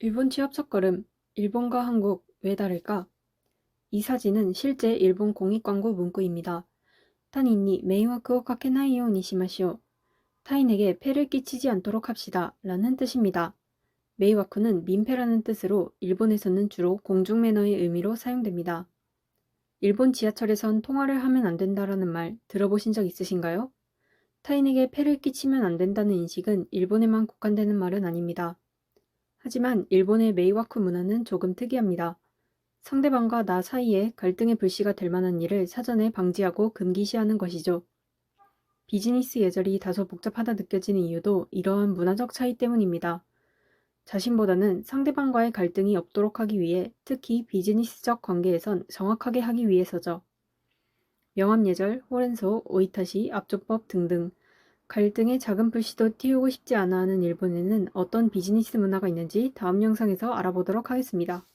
일본 취업 첫걸음, 일본과 한국 왜 다를까? 이 사진은 실제 일본 공익 광고 문구입니다. 타인이 메이와크오 카케나이오 니시마시오. 타인에게 폐를 끼치지 않도록 합시다. 라는 뜻입니다. 메이워크는 민폐라는 뜻으로 일본에서는 주로 공중 매너의 의미로 사용됩니다. 일본 지하철에선 통화를 하면 안 된다라는 말 들어보신 적 있으신가요? 타인에게 폐를 끼치면 안 된다는 인식은 일본에만 국한되는 말은 아닙니다. 하지만 일본의 메이와크 문화는 조금 특이합니다. 상대방과 나 사이에 갈등의 불씨가 될 만한 일을 사전에 방지하고 금기시하는 것이죠. 비즈니스 예절이 다소 복잡하다 느껴지는 이유도 이러한 문화적 차이 때문입니다. 자신보다는 상대방과의 갈등이 없도록 하기 위해 특히 비즈니스적 관계에선 정확하게 하기 위해서죠. 명함예절, 호렌소, 오이타시, 압조법 등등 갈등의 작은 불씨도 띄우고 싶지 않아 하는 일본에는 어떤 비즈니스 문화가 있는지 다음 영상에서 알아보도록 하겠습니다.